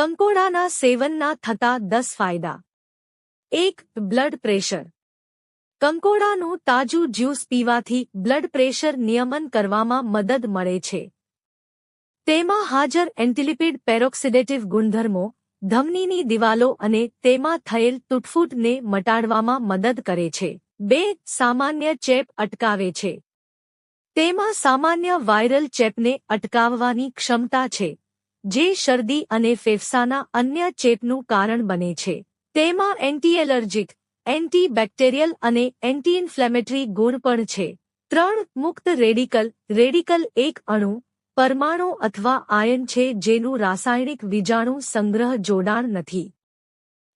કંકોડાના સેવનના થતા દસ ફાયદા. એક, બ્લડ પ્રેશર. કંકોડાનું તાજું જ્યુસ પીવાથી બ્લડ પ્રેશર નિયમન કરવામાં મદદ મળે છે. તેમાં હાજર એન્ટિલિપિડ પેરોક્સિડેટિવ ગુણધર્મો, ધમનીની દિવાલો અને તેમાં થયેલ તૂટફૂટને મટાડવામાં મદદ કરે છે. બે, સામાન્ય ચેપ અટકાવે છે. તેમાં સામાન્ય વાયરલ ચેપને અટકાવવાની ક્ષમતા છે. જે શરદી અને ફેફસાના અન્ય ચેપનું કારણ બને છે. તેમાં એન્ટી એલર્જીક એન્ટી બેક્ટેરિયલ અને એન્ટી ઇન્ફ્લેમેટરી ગુણ પણ છે. ત્રણ મુક્ત રેડિકલ રેડિકલ એક અણુ, પરમાણુ અથવા આયન છે જેનું રાસાયણિક વીજાણુ સંગ્રહ જોડાણ નથી.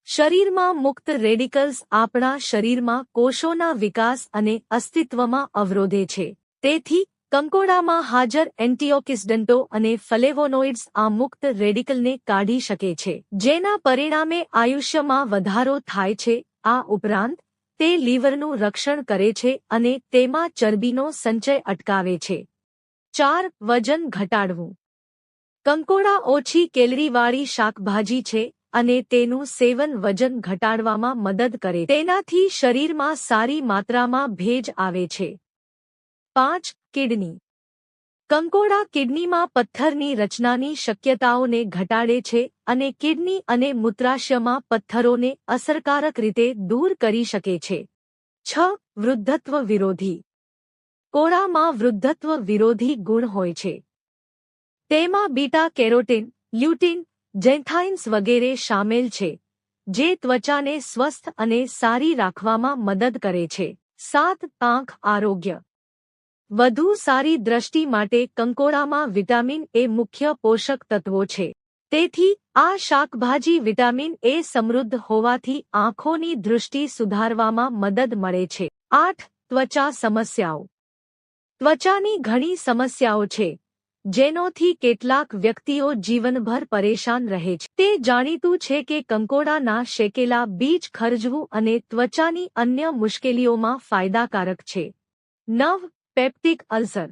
શરીરમાં મુક્ત રેડિકલ્સ આપણા શરીરમાં કોષોના વિકાસ અને અસ્તિત્વમાં અવરોધે છે. તેથી કંકોડામાં હાજર એન્ટીઓક્સિડન્ટો અને ફલેવોનોઇડ્સ આ મુક્ત રેડિકલને કાઢી શકે છે, જેના પરિણામે આયુષ્યમાં વધારો થાય છે. આ ઉપરાંત, તે લીવરનું રક્ષણ કરે છે અને તેમાં ચરબીનો સંચય અટકાવે છે. ચાર, વજન ઘટાડવું. કંકોડા ઓછી કેલરીવાળી શાકભાજી છે અને તેનું સેવન વજન ઘટાડવામાં મદદ કરે. તેનાથી શરીરમાં સારી માત્રામાં ભેજ આવે છે. પાંચ કિડની. કંકોડા કિડનીમાં પથ્થરની રચનાની શક્યતાઓને ઘટાડે છે અને કિડની અને મૂત્રાશયમાં પથ્થરોને અસરકારક રીતે દૂર કરી શકે છે. છ, વૃદ્ધત્વ વિરોધી. કોળામાં વૃદ્ધત્વ વિરોધી ગુણ હોય છે. તેમાં બીટા કેરોટીન લ્યુટીન જેન્થાઇન્સ વગેરે શામેલ છે, જે ત્વચાને સ્વસ્થ અને સારી રાખવામાં મદદ કરે છે. સાત, આંખ આરોગ્ય. વધુ સારી દ્રષ્ટિ માટે કંકોડામાં વિટામિન એ મુખ્ય પોષક તત્વો છે. તેથી, આ શાકભાજી વિટામિન એ સમૃદ્ધ હોવાથી આંખોની દૃષ્ટિ સુધારવામાં મદદ મળે છે. આઠ, ત્વચા સમસ્યાઓ. ત્વચાની ઘણી સમસ્યાઓ છે, જેનોથી કેટલાક વ્યક્તિઓ જીવનભર પરેશાન રહે છે. તે જાણીતું છે કે કંકોડાના શેકેલા બીજ ખરજવું અને ત્વચાની અન્ય મુશ્કેલીઓમાં ફાયદાકારક છે. નવ પેપ્ટિક અલ્સર.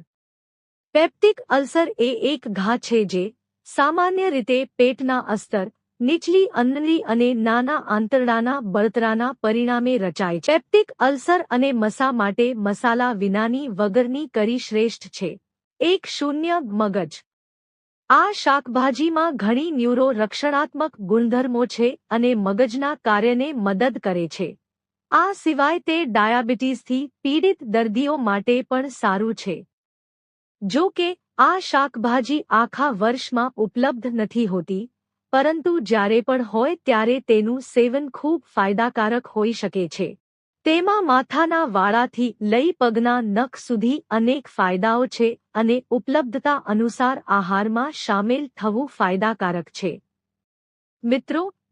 પેપ્ટિક અલ્સર એ એક ઘા છે જે સામાન્ય રીતે પેટના અસ્તર, નીચલી અંદરી અને નાના આંતરડાના બળતરાના પરિણામે રચાય પેપ્ટિક અલ્સર અને મસા માટે મસાલા વિનાની વગરની કરી શ્રેષ્ઠ છે. એક શૂન્ય મગજ. આ શાકભાજીમાં ઘણી ન્યુરો રક્ષણાત્મક ગુણધર્મો છે અને મગજના કાર્યને મદદ કરે છે. આ સિવાય તે ડાયાબિટીસથી પીડિત દર્દીઓ માટે પણ સારું છે. જો કે, આ શાકભાજી આખા વર્ષમાં ઉપલબ્ધ નથી હોતી, પરંતુ જ્યારે પણ હોય ત્યારે તેનું સેવન ખૂબ ફાયદાકારક હોઈ શકે છે. તેમાં માથાના વાળાથી લઈ પગના નખ સુધી અનેક ફાયદાઓ છે અને ઉપલબ્ધતા અનુસાર આહારમાં સામેલ થવું ફાયદાકારક છે. મિત્રો